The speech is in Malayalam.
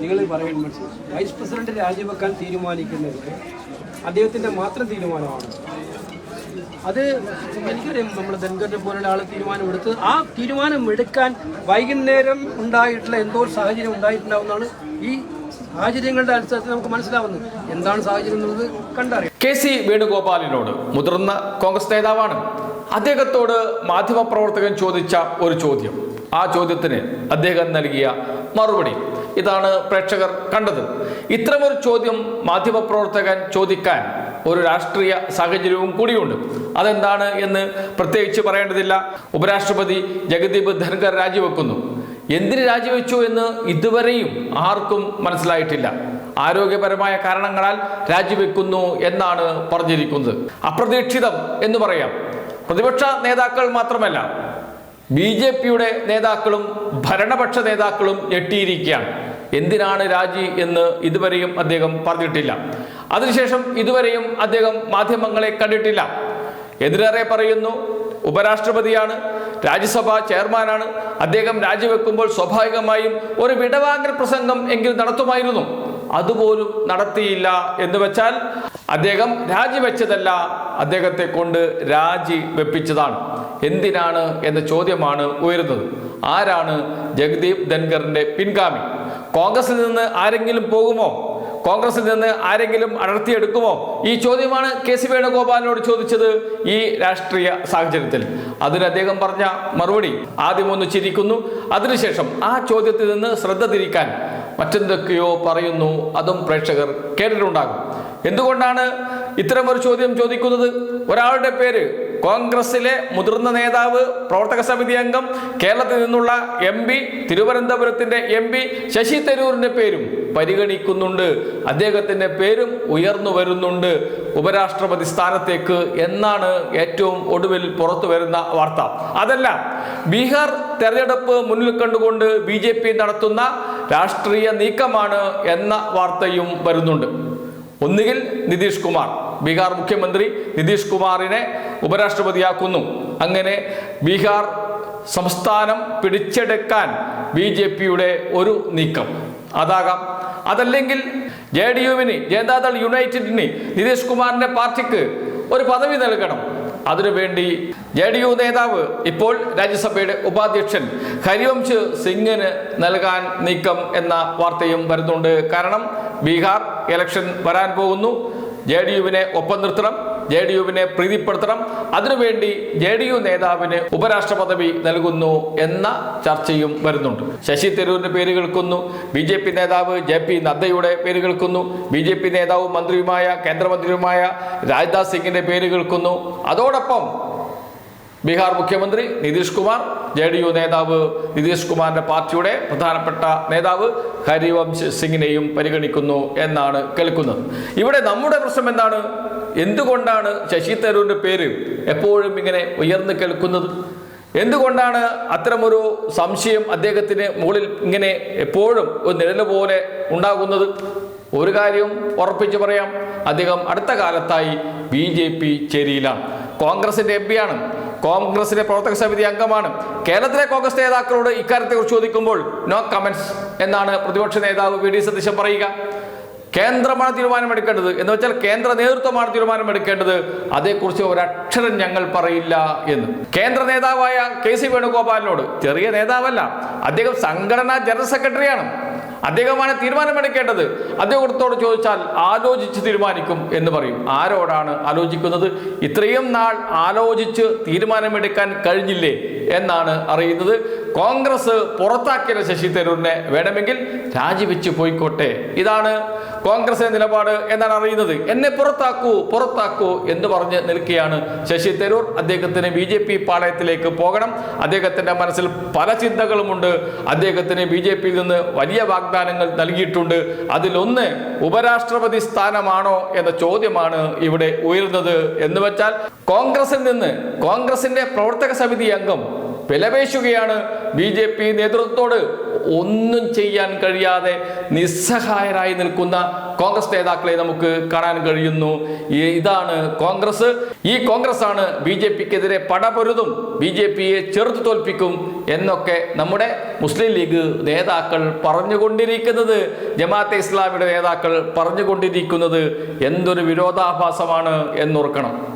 നിങ്ങൾ പറയുന്നത് വൈസ് പ്രസിഡന്റ് രാജിവെക്കാൻ തീരുമാനിക്കുന്നത് അദ്ദേഹത്തിന്റെ മാത്രം തീരുമാനമാണ്. അത് എനിക്കറിയാം നമ്മുടെ ധൻഖറിനെ പോലുള്ള ആൾ തീരുമാനമെടുത്ത് ആ തീരുമാനം എടുക്കാൻ വൈകുന്നേരം ഉണ്ടായിട്ടുള്ള എന്തോ സാഹചര്യം ഉണ്ടായിട്ടുണ്ടാവുന്നതാണ് ഈ സാഹചര്യങ്ങളുടെ അടിസ്ഥാനത്തിൽ നമുക്ക് മനസ്സിലാവുന്നത്. എന്താണ് സാഹചര്യം എന്നുള്ളത് കണ്ടറിയാം. കെ സി വേണുഗോപാലിനോട് മുതിർന്ന കോൺഗ്രസ് നേതാവാണ്. അദ്ദേഹത്തോട് മാധ്യമപ്രവർത്തകൻ ചോദിച്ച ഒരു ചോദ്യം. ആ ചോദ്യത്തിന് അദ്ദേഹം നൽകിയ മറുപടി. ഇതാണ് പ്രേക്ഷകർ കണ്ടത്. ഇത്തരമൊരു ചോദ്യം മാധ്യമപ്രവർത്തകൻ ചോദിക്കാൻ ഒരു രാഷ്ട്രീയ സാഹചര്യവും കൂടിയുണ്ട്. അതെന്താണ് എന്ന് പ്രത്യേകിച്ച് പറയേണ്ടതില്ല. ഉപരാഷ്ട്രപതി ജഗദീപ് ധൻഖർ രാജിവെക്കുന്നു. എന്തിന് രാജിവെച്ചു എന്ന് ഇതുവരെയും ആർക്കും മനസ്സിലായിട്ടില്ല. ആരോഗ്യപരമായ കാരണങ്ങളാൽ രാജിവെക്കുന്നു എന്നാണ് പറഞ്ഞിരിക്കുന്നത്. അപ്രതീക്ഷിതം എന്ന് പറയാം. പ്രതിപക്ഷ നേതാക്കൾ മാത്രമല്ല ബി ജെ പിയുടെ നേതാക്കളും ഭരണപക്ഷ നേതാക്കളും ഞെട്ടിയിരിക്കുകയാണ്. എന്തിനാണ് രാജി എന്ന് ഇതുവരെയും അദ്ദേഹം പറഞ്ഞിട്ടില്ല. അതിനുശേഷം ഇതുവരെയും അദ്ദേഹം മാധ്യമങ്ങളെ കണ്ടിട്ടില്ല. എതിരേറെ പറയുന്നു ഉപരാഷ്ട്രപതിയാണ് രാജ്യസഭ ചെയർമാനാണ്. അദ്ദേഹം രാജിവെക്കുമ്പോൾ സ്വാഭാവികമായും ഒരു വിടവാങ്ങൽ പ്രസംഗം എങ്കിലും നടത്തുമായിരുന്നു. അതുപോലും നടത്തിയില്ല എന്ന് വെച്ചാൽ അദ്ദേഹം രാജിവെച്ചതല്ല അദ്ദേഹത്തെ കൊണ്ട് രാജി വെപ്പിച്ചതാണ്. എന്തിനാണ് എന്ന ചോദ്യമാണ് ഉയരുന്നത്. ആരാണ് ജഗദീപ് ധൻഖറിന്റെ പിൻഗാമി? കോൺഗ്രസിൽ നിന്ന് ആരെങ്കിലും പോകുമോ? കോൺഗ്രസിൽ നിന്ന് ആരെങ്കിലും അടർത്തിയെടുക്കുമോ? ഈ ചോദ്യമാണ് കെ സി വേണുഗോപാലിനോട് ചോദിച്ചത് ഈ രാഷ്ട്രീയ സാഹചര്യത്തിൽ. അതിന് അദ്ദേഹം പറഞ്ഞ മറുപടി ആദ്യം ഒന്ന് ചിരിക്കുന്നു. അതിനുശേഷം ആ ചോദ്യത്തിൽ നിന്ന് ശ്രദ്ധ തിരിക്കാൻ മറ്റെന്തൊക്കെയോ പറയുന്നു. അതും പ്രേക്ഷകർ കേട്ടിട്ടുണ്ടാകും. എന്തുകൊണ്ടാണ് ഇത്തരം ഒരു ചോദ്യം ചോദിക്കുന്നത്? ഒരാളുടെ പേര് കോൺഗ്രസിലെ മുതിർന്ന നേതാവ് പ്രവർത്തക സമിതി അംഗം കേരളത്തിൽ നിന്നുള്ള എം പി തിരുവനന്തപുരത്തിന്റെ എം പി ശശി തരൂരിന്റെ പേരും പരിഗണിക്കുന്നുണ്ട്. അദ്ദേഹത്തിന്റെ പേരും ഉയർന്നു വരുന്നുണ്ട്. ഉപരാഷ്ട്രപതി സ്ഥാനത്തേക്ക് എന്നാണ് ഏറ്റവും ഒടുവിൽ പുറത്തു വരുന്ന വാർത്ത. അതല്ല ബീഹാർ തെരഞ്ഞെടുപ്പ് മുന്നിൽ കണ്ടുകൊണ്ട് ബി ജെ പി നടത്തുന്ന രാഷ്ട്രീയ നീക്കമാണ് എന്ന വാർത്തയും വരുന്നുണ്ട്. ഒന്നുകിൽ നിതീഷ് കുമാർ ബീഹാർ മുഖ്യമന്ത്രി നിതീഷ് കുമാറിനെ ഉപരാഷ്ട്രപതിയാക്കുന്നു. അങ്ങനെ ബീഹാർ സംസ്ഥാനം പിടിച്ചെടുക്കാൻ ബി ജെ പിയുടെ ഒരു നീക്കം. അതാകാം. അതല്ലെങ്കിൽ ജെ ഡി യുവിന് ജനതാദൾ യുണൈറ്റഡിന് നിതീഷ് കുമാറിന്റെ പാർട്ടിക്ക് ഒരു പദവി നൽകണം. അതിനുവേണ്ടി ജെ ഡി യു നേതാവ് ഇപ്പോൾ രാജ്യസഭയുടെ ഉപാധ്യക്ഷൻ ഹരിവംശ് സിംഗിന് നൽകാൻ നീക്കം എന്ന വാർത്തയും വരുന്നുണ്ട്. കാരണം ബീഹാർ ഇലക്ഷൻ വരാൻ പോകുന്നു. ജെ ഡി യുവിനെ ഒപ്പം നിർത്തണം. ജെ ഡി യുവിനെ പ്രീതിപ്പെടുത്തണം. അതിനുവേണ്ടി ജെ ഡി യു നേതാവിന് ഉപരാഷ്ട്ര പദവി നൽകുന്നു എന്ന ചർച്ചയും വരുന്നുണ്ട്. ശശി തരൂരിന്റെ പേര് കേൾക്കുന്നു. ബി ജെ പി നേതാവ് ജെ പി നദ്ദയുടെ പേര് കേൾക്കുന്നു. ബി ജെ പി നേതാവും മന്ത്രിയുമായ കേന്ദ്രമന്ത്രിയുമായ രാജ്നാഥ് സിംഗിന്റെ പേര് കേൾക്കുന്നു. അതോടൊപ്പം ബീഹാർ മുഖ്യമന്ത്രി Nitish Kumar J D U നേതാവ് നിതീഷ് കുമാറിന്റെ പാർട്ടിയുടെ പ്രധാനപ്പെട്ട നേതാവ് ഹരിവംശ് സിംഗിനെയും പരിഗണിക്കുന്നു എന്നാണ് കേൾക്കുന്നത്. ഇവിടെ നമ്മുടെ പ്രശ്നം എന്താണ്? എന്തുകൊണ്ടാണ് ശശി തരൂരിന്റെ പേര് എപ്പോഴും ഇങ്ങനെ ഉയർന്നു കേൾക്കുന്നത്? എന്തുകൊണ്ടാണ് അത്തരമൊരു സംശയം അദ്ദേഹത്തിന് മുകളിൽ ഇങ്ങനെ എപ്പോഴും ഒരു നിഴൽ പോലെ ഉണ്ടാകുന്നത്? ഒരു കാര്യം ഉറപ്പിച്ചു പറയാം. അദ്ദേഹം അടുത്ത കാലത്തായി ബി ജെ പി ചേരിയിലാണ്. കോൺഗ്രസിന്റെ എം പിയാണ് കോൺഗ്രസിന്റെ പ്രവർത്തക സമിതി അംഗമാണ്. കേരളത്തിലെ കോൺഗ്രസ് നേതാക്കളോട് ഇക്കാര്യത്തെക്കുറിച്ച് ചോദിക്കുമ്പോൾ നോ കമന്റ്സ് എന്നാണ് പ്രതിപക്ഷ നേതാവ് വി ഡി സതീശൻ പറയുക. കേന്ദ്രമാണ് തീരുമാനമെടുക്കേണ്ടത്. എന്ന് വെച്ചാൽ കേന്ദ്ര നേതൃത്വമാണ് തീരുമാനമെടുക്കേണ്ടത്. അതേക്കുറിച്ച് ഒരക്ഷരം ഞങ്ങൾ പറയില്ല എന്ന്. കേന്ദ്ര നേതാവായ കെ സി വേണുഗോപാലിനോട് ചെറിയ നേതാവല്ല. അദ്ദേഹം സംഘടനാ ജനറൽ സെക്രട്ടറിയാണ്. അദ്ദേഹമാണ് തീരുമാനമെടുക്കേണ്ടത്. അദ്ദേഹത്തോട് ചോദിച്ചാൽ ആലോചിച്ച് തീരുമാനിക്കും എന്ന് പറയും. ആരോടാണ് ആലോചിക്കുന്നത്? ഇത്രയും നാൾ ആലോചിച്ച് തീരുമാനമെടുക്കാൻ കഴിഞ്ഞില്ലേ എന്നാണ് അറിയുന്നത്. കോൺഗ്രസ് പുറത്താക്കിയ ശശി തരൂരിനെ വേണമെങ്കിൽ രാജിവെച്ച് പോയിക്കോട്ടെ. ഇതാണ് കോൺഗ്രസിന്റെ നിലപാട് എന്നാണ് അറിയുന്നത്. എന്നെ പുറത്താക്കൂ പുറത്താക്കൂ എന്ന് പറഞ്ഞ് നിൽക്കുകയാണ് ശശി തരൂർ. അദ്ദേഹത്തിന് ബി ജെ പി പാളയത്തിലേക്ക് പോകണം. അദ്ദേഹത്തിന്റെ മനസ്സിൽ പല ചിന്തകളുമുണ്ട്. അദ്ദേഹത്തിന് ബി ജെ പിയിൽ നിന്ന് വലിയ വാഗ്ദാനങ്ങൾ നൽകിയിട്ടുണ്ട്. അതിലൊന്ന് ഉപരാഷ്ട്രപതി സ്ഥാനമാണോ എന്ന ചോദ്യമാണ് ഇവിടെ ഉയരുന്നത്. എന്ന് വെച്ചാൽ കോൺഗ്രസിൽ നിന്ന് കോൺഗ്രസിന്റെ പ്രവർത്തക സമിതി അംഗം വിലപേശുകയാണ് ബി നേതൃത്വത്തോട്. ഒന്നും ചെയ്യാൻ കഴിയാതെ നിസ്സഹായരായി നിൽക്കുന്ന കോൺഗ്രസ് നേതാക്കളെ നമുക്ക് കാണാൻ കഴിയുന്നു. ഇതാണ് കോൺഗ്രസ്. ഈ കോൺഗ്രസ് ആണ് ബി ജെ പിക്കെതിരെ പടപൊരുതും ബി ജെ പിയെ ചെറുത്തു തോൽപ്പിക്കും എന്നൊക്കെ നമ്മുടെ മുസ്ലിം ലീഗ് നേതാക്കൾ പറഞ്ഞുകൊണ്ടിരിക്കുന്നത് ജമാഅത്തെ ഇസ്ലാമിയുടെ നേതാക്കൾ പറഞ്ഞുകൊണ്ടിരിക്കുന്നത് എന്തൊരു വിരോധാഭാസമാണ് എന്നോർക്കണം.